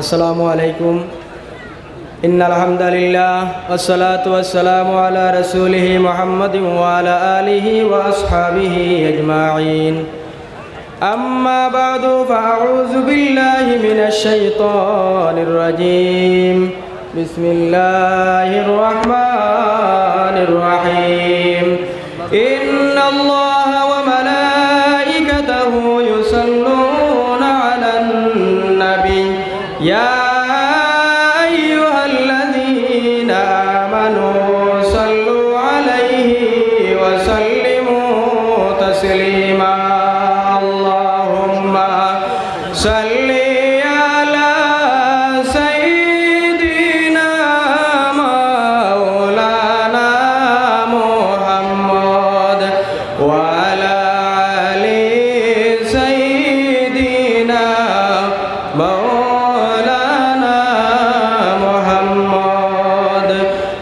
আসসালামু আলাইকুম إن الحمد لله والصلاة والسلام على رسوله محمد وعلى آله وأصحابه أجمعين أما بعد فأعوذ بالله من الشيطان الرجيم بسم الله الرحمن الرحيم إن الله تسليما. اللهم صل على سيدنا مولانا محمد وعلى آل سيدنا مولانا محمد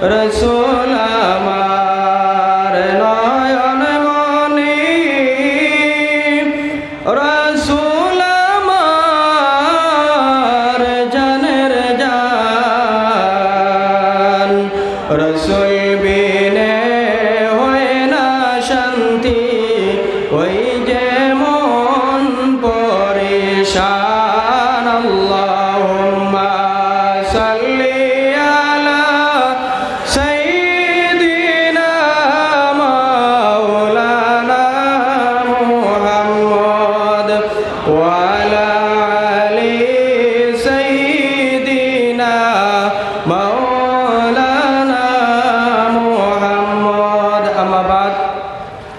رسول الله.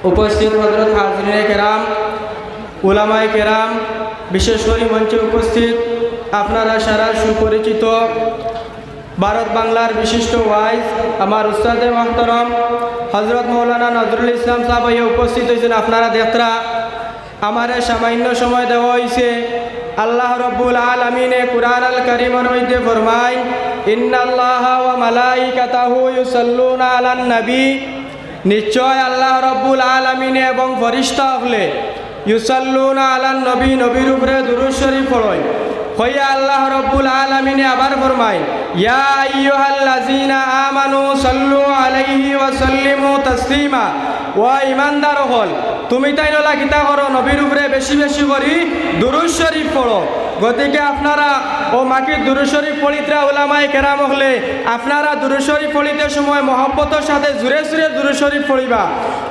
উপস্থিত হজরত হাজরিনে কেরাম, উলামায়ে কেরাম, বিশেষ করে মঞ্চে উপস্থিত আপনারা সারা সুপরিচিত ভারত বাংলার বিশিষ্ট ওয়াইজ আমার উস্তাদে মহতরম হজরত মৌলানা নজরুল ইসলাম সাহেব উপস্থিত হয়েছেন আপনারা দেখরা আমার সামান্য সময় দেওয়া হয়েছে আল্লাহ রব্বুল আলমিনে কুরআন আল করিমের মধ্যে ফরমাই ইন্নাল্লাহ ওয়া মালাইকাতাহু ইউসাল্লুনা আলান নবী নিশ্চয় আল্লাহ রব্বুল আলমিনে এবং ফরিস্তা হলে ইউসাল্লুনা আলান নবী, নবীর উপরে দুরুদ শরীফ পড়য়। হইয়া আল্লাহ রব্বুল আলমিনে আবার তাসলিমা। ও ইমানদার হল, তুমি তাই নলা কিতা করো, নবীর উপরে বেশি বেশি করি দুরুদ শরীফ পড়ো। গতিকে আপনারা, ও মাকে দুরুদ শরীফ পড়িত্রা ওলামাই কেরাম হলে, আপনারা দুরুদ শরীফ পড়িতে সময় মহব্বতের সাথে জুড়ে দুরুদ শরীফ পড়িবা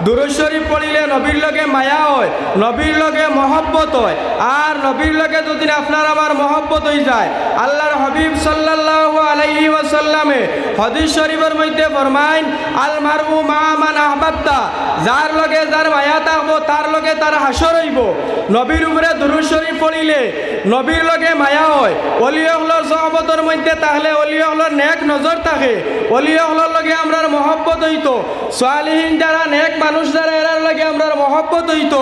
দুরুদ শরীফ পড়িলে নবীর লগে মায়া হয়, নবীর লগে মহব্বত হয়। আর নবীর লগে যদি আপনার আমার মহব্বত হয়ে যায়, আল্লাহর হবিব সাল্লাল্লাহু আলাইহি ওয়াসাল্লামে হদিস শরীফের মধ্যে ফরমাইন, আল মারু মা মান আহবাত্তা যার লগে যার মায়া থাকব, তার লগে তার হাসর হইব। নবীর উপরে দুরুদ শরীফ পড়িলে নবীর লগে মায়া হয়। অলি হলর সহবতর মধ্যে তাহলে অলি নেক নজর থাকে। অলি লগে আমরার মহব্বত হইত। সোয়ালিহীন যারা নেক মানুষ যারা এরার লগে আমরার মহব্বত হইত।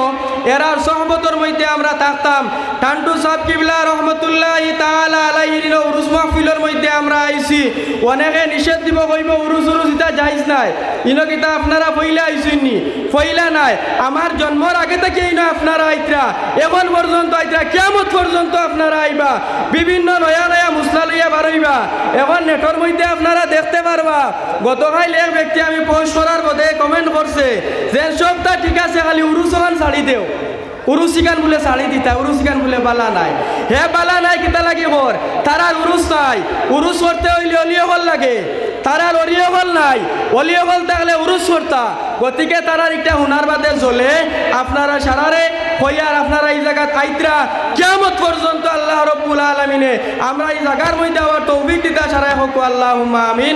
এরার সহবতর মধ্যে আমরা থাকতাম। টান্টু সাহেব কিবলা রহমতুল্লাহ তাহলে আলাইহির উরুস মাহফিলের মধ্যে আমরা আইছি। অনেকে নিষেধ দিব কইব উরুস উরুস ইটা যাইজ নাই। ইনো কিতা আপনারা ফইলা আইছেননি ফইলা নাই। আমার জন্মর আগে থেকে ইনো আপনারা আইত্রা। এখন পর্যন্ত আইত্রা। কিয়ামত পর্যন্ত আপনারা আইবা। বিভিন্ন নয়া নয়া মুসলা লইয়া বারইবা এখন নেটর মধ্যে আপনারা দেখতে পারবা। গতকাল এক ব্যক্তি আমি পোস্ট করার পদে কমেন্ট করছে যে, সবটা ঠিক আছে, খালি ওখান ছাড়ি দেও। উরুসিকান বলে শাড়ি দিতা উরুসিকান বলে বালা নাই। হে বালা নাই কিতা লাগে হর তারার উরুস নাই। উরুস করতে হইলে অলিও হল লাগে। তারার অলিও হল নাই। অলিও হল থাকলে উরুস করতা। গতিকে তারার একটা হুনার বাদে চলে আপনারা সারারে হইয়ার আপনারা এই জায়গাত আইত্রা কিয়ামত পর্যন্ত আল্লাহ রব্বুল আলমিনে। আমরা এই জায়গার মধ্যে আবার তৌফিক দিতা সারাই হোক আল্লাহ আমিন।